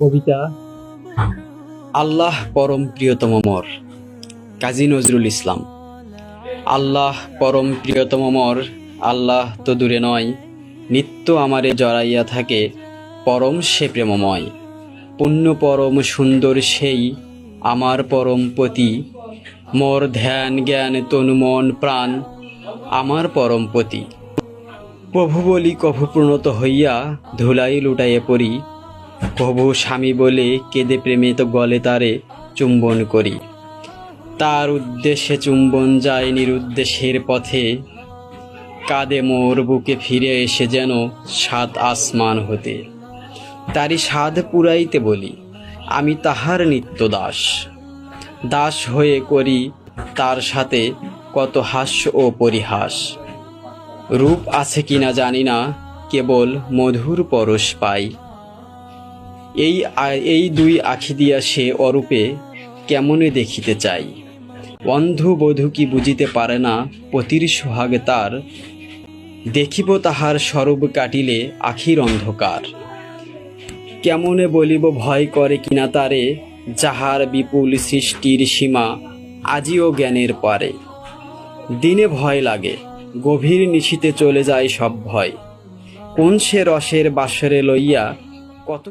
কবিতা। আল্লাহ পরম প্রিয়তম মর, কাজী নজরুল ইসলাম। আল্লাহ পরম প্রিয়তম মর, আল্লাহ তো দূরে নয়, নিত্য আমারে জড়াইয়া থাকে পরম সে প্রেমময়। পুণ্য পরম সুন্দর সেই আমার পরম পতি, মোর ধ্যান জ্ঞান তনু মন প্রাণ আমার পরম পতি। প্রভু বলি কভু প্রণত হইয়া ধুলাই লুটাইয়ে পড়ি প্রভু স্বামী বলে কেঁদে প্রেমে তো গলে তারে চুম্বন করি। তার উদ্দেশ্যে চুম্বন যায় নিরুদ্দেশের পথে। কাঁদে মোর বুকে ফিরে এসে যেন সাত আসমান হতে। তারই স্বাদ পুরাইতে বলি, আমি তাহার নিত্য দাস। দাস হয়ে করি তার সাথে কত হাস্য ও পরিহাস। রূপ আছে কিনা জানি না, কেবল মধুর পরশ পাই। এই এই দুই আখি দিয়া সে অরূপে কেমনে দেখিতে চাই? অন্ধ বধূ কি বুঝিতে পারে না পতির সোহাগ তার? দেখিব তাহার স্বরূপ কাটিলে আখির অন্ধকার। কেমনে বলিব ভয় করে কিনা তারে? যাহার বিপুল সৃষ্টির সীমা আজিও জ্ঞানের পারে। দিনে ভয় লাগে, গভীর নিশিতে চলে যায় সব ভয়। কোন সে রসের বাসরে লইয়া কত